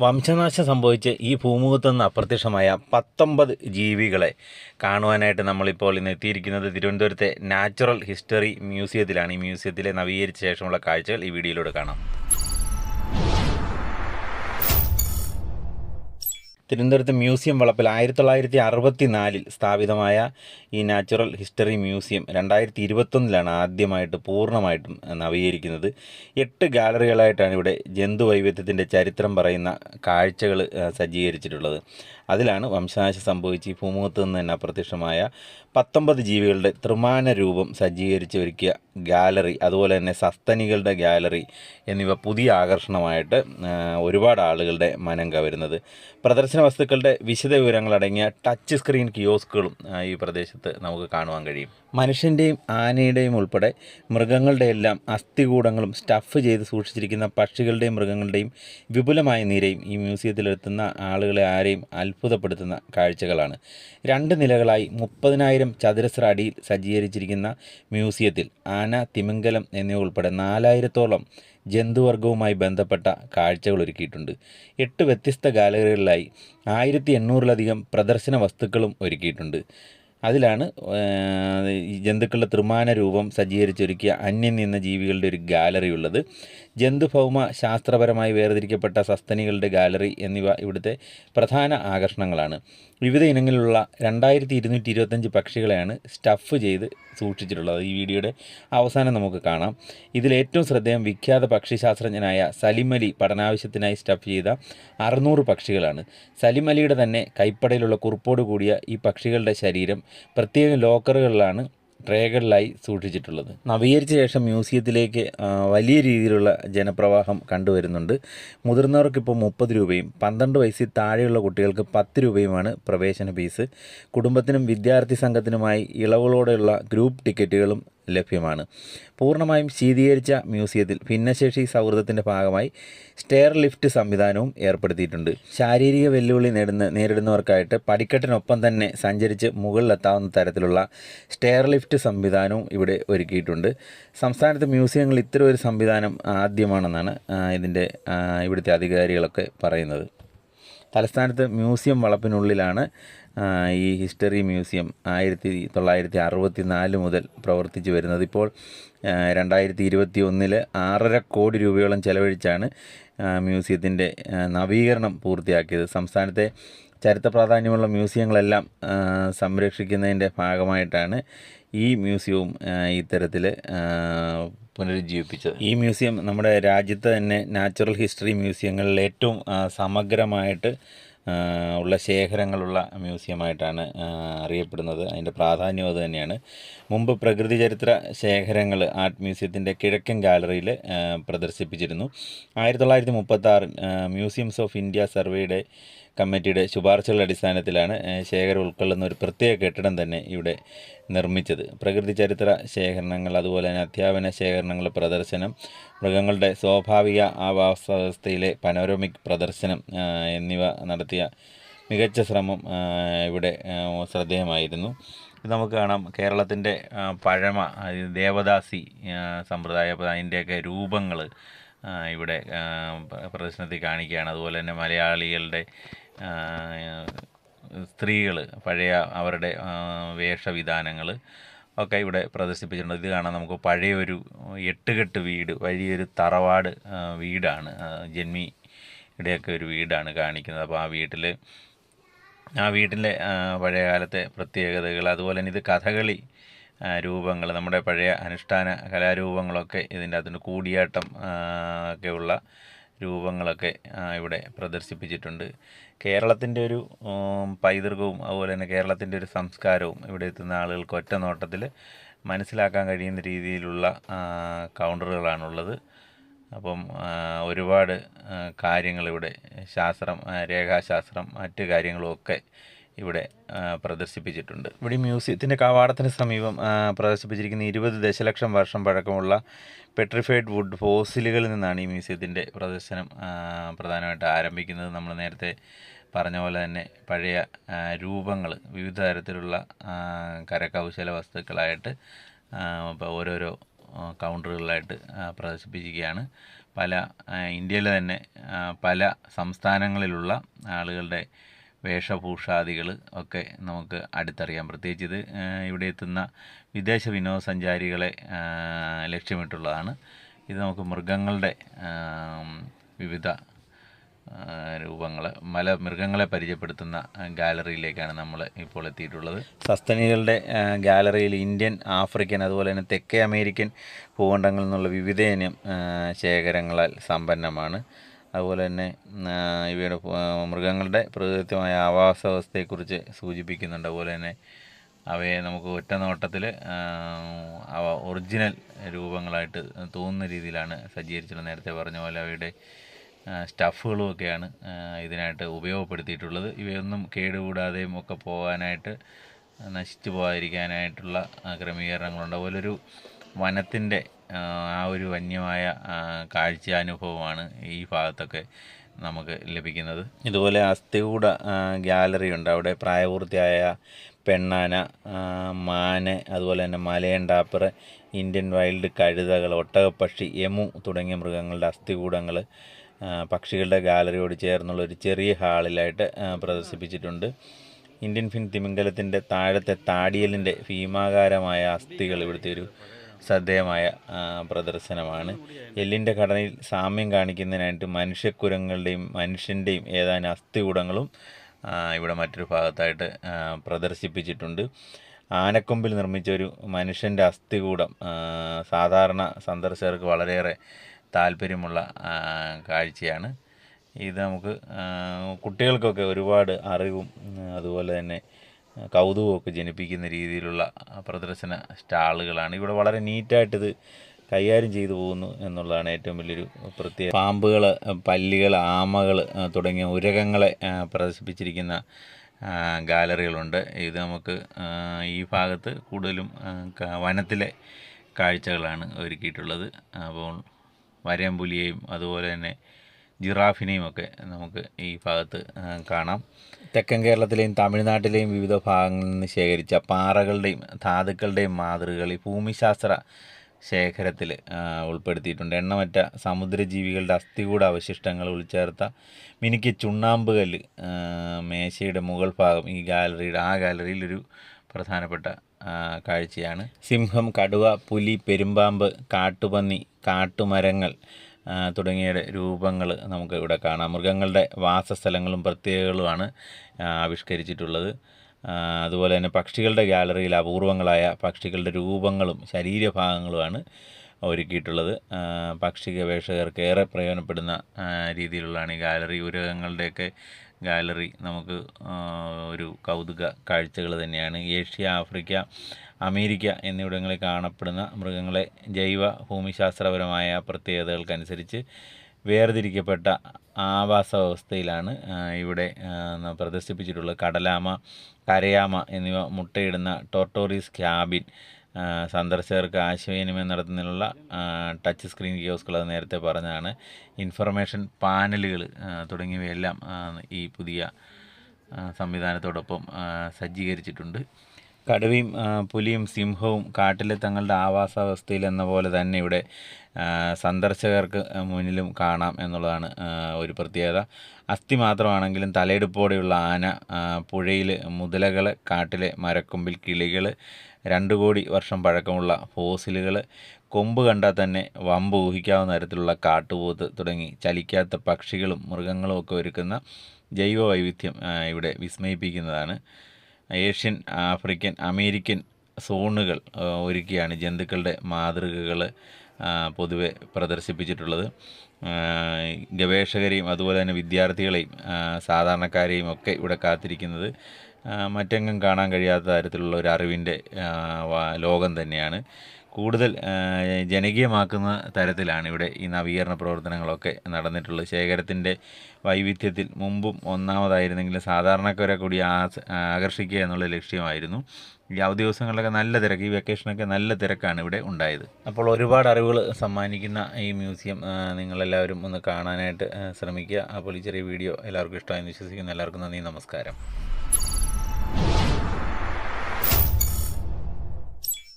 വംശനാശം സംഭവിച്ച് ഈ ഭൂമുഖത്ത് നിന്ന് അപ്രത്യക്ഷമായ പത്തൊമ്പത് ജീവികളെ കാണുവാനായിട്ട് നമ്മളിപ്പോൾ ഇന്ന് എത്തിയിരിക്കുന്നത് തിരുവനന്തപുരത്തെ നാച്ചുറൽ ഹിസ്റ്ററി മ്യൂസിയത്തിലാണ്. ഈ മ്യൂസിയത്തിലെ നവീകരിച്ച ശേഷമുള്ള കാഴ്ചകൾ ഈ വീഡിയോയിലൂടെ കാണാം. തിരുവനന്തപുരത്ത് മ്യൂസിയം വളപ്പിൽ ആയിരത്തി തൊള്ളായിരത്തി അറുപത്തി നാലിൽ സ്ഥാപിതമായ ഈ നാച്ചുറൽ ഹിസ്റ്ററി മ്യൂസിയം രണ്ടായിരത്തി ഇരുപത്തൊന്നിലാണ് ആദ്യമായിട്ട് പൂർണമായിട്ടും നവീകരിക്കുന്നത്. എട്ട് ഗാലറികളായിട്ടാണ് ഇവിടെ ജന്തു വൈവിധ്യത്തിന്റെ ചരിത്രം പറയുന്ന കാഴ്ചകൾ സജ്ജീകരിച്ചിട്ടുള്ളത്. അതിലാണ് വംശനാശം സംഭവിച്ച് ഈ ഭൂമുഖത്ത് നിന്ന് തന്നെ അപ്രത്യക്ഷമായ പത്തൊമ്പത് ജീവികളുടെ ത്രിമാന രൂപം സജ്ജീകരിച്ച് ഒരുക്കിയ ഗാലറി അതുപോലെ തന്നെ സസ്തനികളുടെ ഗാലറി എന്നിവ പുതിയ ആകർഷണമായിട്ട് ഒരുപാട് ആളുകളുടെ മനം കവരുന്നത്. പ്രദർശന വസ്തുക്കളുടെ വിശദ വിവരങ്ങളടങ്ങിയ ടച്ച് സ്ക്രീൻ കിയോസ്കുകളും ഈ പ്രദേശത്ത് നമുക്ക് കാണുവാൻ കഴിയും. മനുഷ്യന്റെയും ആനയുടെയും ഉൾപ്പെടെ മൃഗങ്ങളുടെയെല്ലാം അസ്ഥികൂടങ്ങളും സ്റ്റഫ് ചെയ്ത് സൂക്ഷിച്ചിരിക്കുന്ന പക്ഷികളുടെയും മൃഗങ്ങളുടെയും വിപുലമായ നിരയും ഈ മ്യൂസിയത്തിലെത്തുന്ന ആളുകളെ ആരെയും അത്ഭുതപ്പെടുത്തുന്ന കാഴ്ചകളാണ്. രണ്ട് നിലകളായി മുപ്പതിനായിരം ചതുരശ്ര അടിയിൽ സജ്ജീകരിച്ചിരിക്കുന്ന മ്യൂസിയത്തിൽ ആന തിമിംഗലം എന്നിവ ഉൾപ്പെടെ നാലായിരത്തോളം ജന്തുവർഗവുമായി ബന്ധപ്പെട്ട കാഴ്ചകൾ ഒരുക്കിയിട്ടുണ്ട്. എട്ട് വ്യത്യസ്ത ഗാലറികളിലായി ആയിരത്തി എണ്ണൂറിലധികം പ്രദർശന വസ്തുക്കളും ഒരുക്കിയിട്ടുണ്ട്. അതിലാണ് ജന്തുക്കളുടെ ത്രിമാന രൂപം സജ്ജീകരിച്ചൊരുക്കിയ അന്യം നിന്ന ജീവികളുടെ ഒരു ഗാലറി ഉള്ളത്. ജന്തുഭൗമ ശാസ്ത്രപരമായി വേർതിരിക്കപ്പെട്ട സസ്തനികളുടെ ഗാലറി എന്നിവ ഇവിടുത്തെ പ്രധാന ആകർഷണങ്ങളാണ്. വിവിധ ഇനങ്ങളിലുള്ള രണ്ടായിരത്തി ഇരുന്നൂറ്റി ഇരുപത്തഞ്ച് പക്ഷികളെയാണ് സ്റ്റഫ് ചെയ്ത് സൂക്ഷിച്ചിട്ടുള്ളത്. ഈ വീഡിയോയുടെ അവസാനം നമുക്ക് കാണാം. ഇതിലേറ്റവും ശ്രദ്ധേയം വിഖ്യാത പക്ഷിശാസ്ത്രജ്ഞനായ സലിം അലി പഠനാവശ്യത്തിനായി സ്റ്റഫ് ചെയ്ത അറുന്നൂറ് പക്ഷികളാണ്. സലിം അലിയുടെ തന്നെ കൈപ്പടയിലുള്ള കുറിപ്പോട് കൂടിയ ഈ പക്ഷികളുടെ ശരീരം പ്രത്യേക ലോക്കറുകളിലാണ് ട്രേകളിലായി സൂക്ഷിച്ചിട്ടുള്ളത്. നവീകരിച്ച ശേഷം മ്യൂസിയത്തിലേക്ക് വലിയ രീതിയിലുള്ള ജനപ്രവാഹം കണ്ടുവരുന്നുണ്ട്. മുതിർന്നവർക്കിപ്പോൾ മുപ്പത് രൂപയും പന്ത്രണ്ട് വയസ്സിൽ താഴെയുള്ള കുട്ടികൾക്ക് പത്ത് രൂപയുമാണ് പ്രവേശന ഫീസ്. കുടുംബത്തിനും വിദ്യാർത്ഥി സംഘത്തിനുമായി ഇളവുകളോടെയുള്ള ഗ്രൂപ്പ് ടിക്കറ്റുകളും ലഭ്യമാണ്. പൂർണമായും ശീതീകരിച്ച മ്യൂസിയത്തിൽ ഭിന്നശേഷി സൗഹൃദത്തിന്റെ ഭാഗമായി സ്റ്റെയർ ലിഫ്റ്റ് സംവിധാനവും ഏർപ്പെടുത്തിയിട്ടുണ്ട്. ശാരീരിക വെല്ലുവിളി നേടുന്ന നേരിടുന്നവർക്കായിട്ട് പടിക്കെട്ടിനൊപ്പം തന്നെ സഞ്ചരിച്ച് മുകളിലെത്താവുന്ന തരത്തിലുള്ള സ്റ്റെയർ ലിഫ്റ്റ് സംവിധാനവും ഇവിടെ ഒരുക്കിയിട്ടുണ്ട്. സംസ്ഥാനത്ത് മ്യൂസിയങ്ങളിൽ ഇത്തരം ഒരു സംവിധാനം ആദ്യമാണെന്നാണ് ഇതിന്റെ ഇവിടുത്തെ അധികാരികളൊക്കെ പറയുന്നത്. തലസ്ഥാനത്ത് മ്യൂസിയം വളപ്പിനുള്ളിലാണ് ഈ ഹിസ്റ്ററി മ്യൂസിയം ആയിരത്തി തൊള്ളായിരത്തി അറുപത്തി നാല് മുതൽ പ്രവർത്തിച്ചു വരുന്നത്. ഇപ്പോൾ രണ്ടായിരത്തി ഇരുപത്തി ഒന്നിൽ ആറര കോടി രൂപയോളം ചെലവഴിച്ചാണ് മ്യൂസിയത്തിന്റെ നവീകരണം പൂർത്തിയാക്കിയത്. സംസ്ഥാനത്തെ ചരിത്ര പ്രാധാന്യമുള്ള മ്യൂസിയങ്ങളെല്ലാം സംരക്ഷിക്കുന്നതിന്റെ ഭാഗമായിട്ടാണ് ഈ മ്യൂസിയവും ഇത്തരത്തിൽ പുനരുജ്ജീവിപ്പിച്ചത്. ഈ മ്യൂസിയം നമ്മുടെ രാജ്യത്ത് തന്നെ നാച്ചുറൽ ഹിസ്റ്ററി മ്യൂസിയങ്ങളിൽ ഏറ്റവും സമഗ്രമായിട്ട് ഉള്ള ശേഖരങ്ങളുള്ള മ്യൂസിയമായിട്ടാണ് അറിയപ്പെടുന്നത്. അതിന്റെ പ്രാധാന്യം അത് തന്നെയാണ്. മുമ്പ് പ്രകൃതി ചരിത്ര ശേഖരങ്ങൾ ആർട്ട് മ്യൂസിയത്തിന്റെ കിഴക്കൻ ഗാലറിയിൽ പ്രദർശിപ്പിച്ചിരുന്നു. ആയിരത്തി തൊള്ളായിരത്തി മുപ്പത്താറിൽ മ്യൂസിയംസ് ഓഫ് ഇന്ത്യ സർവേയുടെ കമ്മിറ്റിയുടെ ശുപാർശകളുടെ അടിസ്ഥാനത്തിലാണ് ശേഖര ഉൾക്കൊള്ളുന്ന ഒരു പ്രത്യേക കെട്ടിടം തന്നെ ഇവിടെ നിർമ്മിച്ചത്. പ്രകൃതി ചരിത്ര ശേഖരണങ്ങൾ അതുപോലെ തന്നെ അധ്യാപന ശേഖരണങ്ങളുടെ പ്രദർശനം മൃഗങ്ങളുടെ സ്വാഭാവിക ആവാസ വ്യവസ്ഥയിലെ പനോരമിക് പ്രദർശനം എന്നിവ നടത്തിയ മികച്ച ശ്രമം ഇവിടെ ശ്രദ്ധേയമായിരുന്നു. നമുക്ക് കാണാം. കേരളത്തിന്റെ പഴമ ദേവദാസി സമ്പ്രദായം അതിന്റെയൊക്കെ രൂപങ്ങൾ ഇവിടെ പ്രദർശനത്തിൽ കാണിക്കുകയാണ്. അതുപോലെ തന്നെ മലയാളികളുടെ സ്ത്രീകൾ പഴയ അവരുടെ വേഷവിധാനങ്ങൾ ഒക്കെ ഇവിടെ പ്രദർശിപ്പിച്ചിട്ടുണ്ട്. ഇത് കാണാൻ നമുക്ക് പഴയൊരു എട്ടുകെട്ട് വീട് വലിയൊരു തറവാട് വീടാണ്. ജന്മി ജന്മിയുടെയൊക്കെ ഒരു വീടാണ് കാണിക്കുന്നത്. അപ്പോൾ ആ വീട്ടിൽ ആ വീട്ടിലെ പഴയകാലത്തെ പഴയ കാലത്തെ പ്രത്യേകതകൾ അതുപോലെ തന്നെ ഇത് കഥകളി രൂപങ്ങൾ നമ്മുടെ പഴയ അനുഷ്ഠാന കലാരൂപങ്ങളൊക്കെ ഇതിന്റെ അകത്തുണ്ട് കൂടിയാട്ടം ഒക്കെയുള്ള രൂപങ്ങളൊക്കെ ഇവിടെ പ്രദർശിപ്പിച്ചിട്ടുണ്ട്. കേരളത്തിന്റെ ഒരു പൈതൃകവും അതുപോലെ തന്നെ കേരളത്തിന്റെ ഒരു സംസ്കാരവും ഇവിടെ എത്തുന്ന ആളുകൾക്ക് ഒറ്റ നോട്ടത്തിൽ മനസ്സിലാക്കാൻ കഴിയുന്ന രീതിയിലുള്ള കൗണ്ടറുകളാണുള്ളത്. അപ്പം ഒരുപാട് കാര്യങ്ങൾ ഇവിടെ ശാസ്ത്രം രേഖാശാസ്ത്രം മറ്റ് കാര്യങ്ങളും ഒക്കെ ഇവിടെ പ്രദർശിപ്പിച്ചിട്ടുണ്ട്. ഇവിടെ മ്യൂസിയത്തിന്റെ കവാടത്തിന് സമീപം പ്രദർശിപ്പിച്ചിരിക്കുന്ന ഇരുപത് ദശലക്ഷം വർഷം പഴക്കമുള്ള പെട്രിഫൈഡ് വുഡ് ഫോസിലുകളിൽ നിന്നാണ് ഈ മ്യൂസിയത്തിന്റെ പ്രദർശനം പ്രധാനമായിട്ട് ആരംഭിക്കുന്നത്. നമ്മൾ നേരത്തെ പറഞ്ഞ പോലെ തന്നെ പഴയ രൂപങ്ങൾ വിവിധ തരത്തിലുള്ള കരകൗശല വസ്തുക്കളായിട്ട് ഇപ്പോൾ ഓരോരോ കൗണ്ടറുകളിലായിട്ട് പ്രദർശിപ്പിക്കുകയാണ് പല ഇന്ത്യയിലെ തന്നെ പല സംസ്ഥാനങ്ങളിലുള്ള ആളുകളുടെ വേഷഭൂഷാദികൾ ഒക്കെ നമുക്ക് അടുത്തറിയാം. പ്രത്യേകിച്ച് ഇത് ഇവിടെ എത്തുന്ന വിദേശ വിനോദസഞ്ചാരികളെ ലക്ഷ്യമിട്ടുള്ളതാണ്. ഇത് നമുക്ക് മൃഗങ്ങളുടെ വിവിധ രൂപങ്ങൾ മല മൃഗങ്ങളെ പരിചയപ്പെടുത്തുന്ന ഗാലറിയിലേക്കാണ് നമ്മൾ ഇപ്പോൾ എത്തിയിട്ടുള്ളത്. സസ്തനികളുടെ ഗാലറിയിൽ ഇന്ത്യൻ ആഫ്രിക്കൻ അതുപോലെ തന്നെ തെക്കേ അമേരിക്കൻ ഭൂഖണ്ഡങ്ങളിൽ നിന്നുള്ള വിവിധ ഇനം ശേഖരങ്ങളാൽ സമ്പന്നമാണ്. അതുപോലെ തന്നെ ഇവയുടെ മൃഗങ്ങളുടെ പ്രകൃതിമായ ആവാസ വ്യവസ്ഥയെക്കുറിച്ച് സൂചിപ്പിക്കുന്നുണ്ട്. അതുപോലെ തന്നെ അവയെ നമുക്ക് ഒറ്റ നോട്ടത്തിൽ അവ ഒറിജിനൽ രൂപങ്ങളായിട്ട് തോന്നുന്ന രീതിയിലാണ് സജ്ജീകരിച്ചിട്ടുള്ളത്. നേരത്തെ പറഞ്ഞ പോലെ അവയുടെ സ്റ്റഫുകളുമൊക്കെയാണ് ഇതിനായിട്ട് ഉപയോഗപ്പെടുത്തിയിട്ടുള്ളത്. ഇവയൊന്നും കേടുകൂടാതെയും ഒക്കെ പോകാനായിട്ട് നശിച്ചു പോകാതിരിക്കാനായിട്ടുള്ള ക്രമീകരണങ്ങളുണ്ട്. അതുപോലൊരു വനത്തിന്റെ ആ, ഒരു വന്യമായ കാഴ്ചാനുഭവമാണ് ഈ ഭാഗത്തൊക്കെ നമുക്ക് ലഭിക്കുന്നത്. ഇതുപോലെ അസ്ഥികൂട ഗ്യാലറി ഉണ്ട്. അവിടെ പ്രായപൂർത്തിയായ പെണ്ണാന മാന് അതുപോലെ തന്നെ മലയണ്ടാപ്പർ ഇന്ത്യൻ വൈൽഡ് കഴുതകൾ ഒട്ടകപ്പക്ഷി എമു തുടങ്ങിയ മൃഗങ്ങളുടെ അസ്ഥികൂടങ്ങൾ പക്ഷികളുടെ ഗാലറിയോട് ചേർന്നുള്ള ഒരു ചെറിയ ഹാളിലായിട്ട് പ്രദർശിപ്പിച്ചിട്ടുണ്ട്. ഇന്ത്യൻ ഫിൻ തിമിംഗലത്തിന്റെ താഴത്തെ താടിയലിന്റെ ഭീമാകാരമായ അസ്ഥികൾ ഇവിടുത്തെ ഒരു ശ്രദ്ധേയമായ പ്രദർശനമാണ്. എല്ലിന്റെ ഘടനയിൽ സാമ്യം കാണിക്കുന്നതിനായിട്ട് മനുഷ്യക്കുരങ്ങളുടെയും മനുഷ്യന്റെയും ഏതാനും അസ്ഥികൂടങ്ങളും ഇവിടെ മറ്റൊരു ഭാഗത്തായിട്ട് പ്രദർശിപ്പിച്ചിട്ടുണ്ട്. ആനക്കൊമ്പിൽ നിർമ്മിച്ച ഒരു മനുഷ്യന്റെ അസ്ഥികൂടം സാധാരണ സന്ദർശകർക്ക് വളരെയേറെ താല്പര്യമുള്ള കാഴ്ചയാണ്. ഇത് നമുക്ക് കുട്ടികൾക്കൊക്കെ ഒരുപാട് അറിവും അതുപോലെ തന്നെ കൗതുകമൊക്കെ ജനിപ്പിക്കുന്ന രീതിയിലുള്ള പ്രദർശന സ്റ്റാളുകളാണ്. ഇവിടെ വളരെ നീറ്റായിട്ടിത് കൈകാര്യം ചെയ്തു പോകുന്നു എന്നുള്ളതാണ് ഏറ്റവും വലിയൊരു പ്രത്യേക പാമ്പുകൾ പല്ലികൾ ആമകൾ തുടങ്ങിയ ഉരകങ്ങളെ പ്രദർശിപ്പിച്ചിരിക്കുന്ന ഗാലറികളുണ്ട്. ഇത് നമുക്ക് ഈ ഭാഗത്ത് കൂടുതലും വനത്തിലെ കാഴ്ചകളാണ് ഒരുക്കിയിട്ടുള്ളത്. അപ്പോൾ വരയമ്പുലിയെയും അതുപോലെ തന്നെ ജിറാഫിനെയും ഒക്കെ നമുക്ക് ഈ ഭാഗത്ത് കാണാം. തെക്കൻ കേരളത്തിലെയും തമിഴ്നാട്ടിലെയും വിവിധ ഭാഗങ്ങളിൽ നിന്ന് ശേഖരിച്ച പാറകളുടെയും ധാതുക്കളുടെയും മാതൃകകൾ ഈ ഭൂമിശാസ്ത്ര ശേഖരത്തിൽ ഉൾപ്പെടുത്തിയിട്ടുണ്ട്. എണ്ണമറ്റ സമുദ്രജീവികളുടെ അസ്ഥികൂട അവശിഷ്ടങ്ങൾ ഉൾച്ചേർത്ത മിനിക്ക് ചുണ്ണാമ്പ് മേശയുടെ മുകൾ ഭാഗം ഈ ഗാലറിയുടെ ആ ഗാലറിയിലൊരു പ്രധാനപ്പെട്ട കാഴ്ചയാണ്. സിംഹം കടുവ പുലി പെരുമ്പാമ്പ് കാട്ടുപന്നി കാട്ടുമരങ്ങൾ തുടങ്ങിയ രൂപങ്ങൾ നമുക്ക് ഇവിടെ കാണാം. മൃഗങ്ങളുടെ വാസസ്ഥലങ്ങളും പ്രത്യേകതകളുമാണ് ആവിഷ്കരിച്ചിട്ടുള്ളത്. അതുപോലെ തന്നെ പക്ഷികളുടെ ഗാലറിയിൽ അപൂർവങ്ങളായ പക്ഷികളുടെ രൂപങ്ങളും ശരീരഭാഗങ്ങളുമാണ് ഒരുക്കിയിട്ടുള്ളത്. പക്ഷി ഗവേഷകർക്ക് ഏറെ പ്രയോജനപ്പെടുന്ന രീതിയിലുള്ളതാണ് ഈ ഗാലറി. ഉരകങ്ങളുടെയൊക്കെ ഗാലറി നമുക്ക് ഒരു കൗതുക കാഴ്ചകൾ തന്നെയാണ്. ഏഷ്യ ആഫ്രിക്ക അമേരിക്ക എന്നിവിടങ്ങളിൽ കാണപ്പെടുന്ന മൃഗങ്ങളെ ജൈവ ഭൂമിശാസ്ത്രപരമായ പ്രത്യേകതകൾക്കനുസരിച്ച് വേർതിരിക്കപ്പെട്ട ആവാസ വ്യവസ്ഥയിലാണ് ഇവിടെ പ്രദർശിപ്പിച്ചിട്ടുള്ളത്. കടലാമ കരയാമ എന്നിവ മുട്ടയിടുന്ന ടോർട്ടോറീസ് ക്യാബിൻ സന്ദർശകർക്ക് ആശയവിനിമയം നടത്തുന്നതിനുള്ള ടച്ച് സ്ക്രീൻ കിയോസ്കുകൾ അത് നേരത്തെ പറഞ്ഞതാണ്. ഇൻഫർമേഷൻ പാനലുകൾ തുടങ്ങിയവയെല്ലാം ഈ പുതിയ സംവിധാനത്തോടൊപ്പം സജ്ജീകരിച്ചിട്ടുണ്ട്. കടുവയും പുലിയും സിംഹവും കാട്ടിലെ തങ്ങളുടെ ആവാസാവസ്ഥയിൽ എന്ന പോലെ തന്നെ ഇവിടെ സന്ദർശകർക്ക് മുന്നിലും കാണാം എന്നുള്ളതാണ് ഒരു പ്രത്യേകത. അസ്ഥി മാത്രമാണെങ്കിലും തലയെടുപ്പോടെയുള്ള ആന പുഴയിൽ മുതലകൾ കാട്ടിലെ മരക്കൊമ്പിൽ കിളികൾ രണ്ട് കോടി വർഷം പഴക്കമുള്ള ഫോസിലുകൾ കൊമ്പ് കണ്ടാൽ തന്നെ വമ്പ് ഊഹിക്കാവുന്ന തരത്തിലുള്ള കാട്ടുപോത്ത് തുടങ്ങി ചലിക്കാത്ത പക്ഷികളും മൃഗങ്ങളും ഒക്കെ ഒരുക്കുന്ന ജൈവ വൈവിധ്യം ഇവിടെ വിസ്മയിപ്പിക്കുന്നതാണ്. ഏഷ്യൻ ആഫ്രിക്കൻ അമേരിക്കൻ സോണുകൾ ഒരുക്കിയാണ് ജന്തുക്കളുടെ മാതൃകകൾ പൊതുവെ പ്രദർശിപ്പിച്ചിട്ടുള്ളത്. ഗവേഷകരെയും അതുപോലെ തന്നെ വിദ്യാർത്ഥികളെയും സാധാരണക്കാരെയും ഒക്കെ ഇവിടെ കാത്തിരിക്കുന്നത് മറ്റെങ്ങും കാണാൻ കഴിയാത്ത തരത്തിലുള്ള ഒരു അറിവിന്റെ ലോകം തന്നെയാണ്. കൂടുതൽ ജനകീയമാക്കുന്ന തരത്തിലാണ് ഇവിടെ ഈ നവീകരണ പ്രവർത്തനങ്ങളൊക്കെ നടന്നിട്ടുള്ളത്. ശേഖരത്തിന്റെ വൈവിധ്യത്തിൽ മുമ്പും ഒന്നാമതായിരുന്നെങ്കിലും സാധാരണക്കാരെ കൂടി ആകർഷിക്കുക എന്നുള്ള ലക്ഷ്യമായിരുന്നു. ഈ അവധി ദിവസങ്ങളിലൊക്കെ നല്ല തിരക്ക് ഈ വെക്കേഷനൊക്കെ നല്ല തിരക്കാണ് ഇവിടെ ഉണ്ടായത്. അപ്പോൾ ഒരുപാട് അറിവുകൾ സമ്മാനിക്കുന്ന ഈ മ്യൂസിയം നിങ്ങളെല്ലാവരും ഒന്ന് കാണാനായിട്ട് ശ്രമിക്കുക. അപ്പോൾ ഈ ചെറിയ വീഡിയോ എല്ലാവർക്കും ഇഷ്ടമായെന്ന് വിശ്വസിക്കുന്നു. എല്ലാവർക്കും നന്ദി നമസ്കാരം.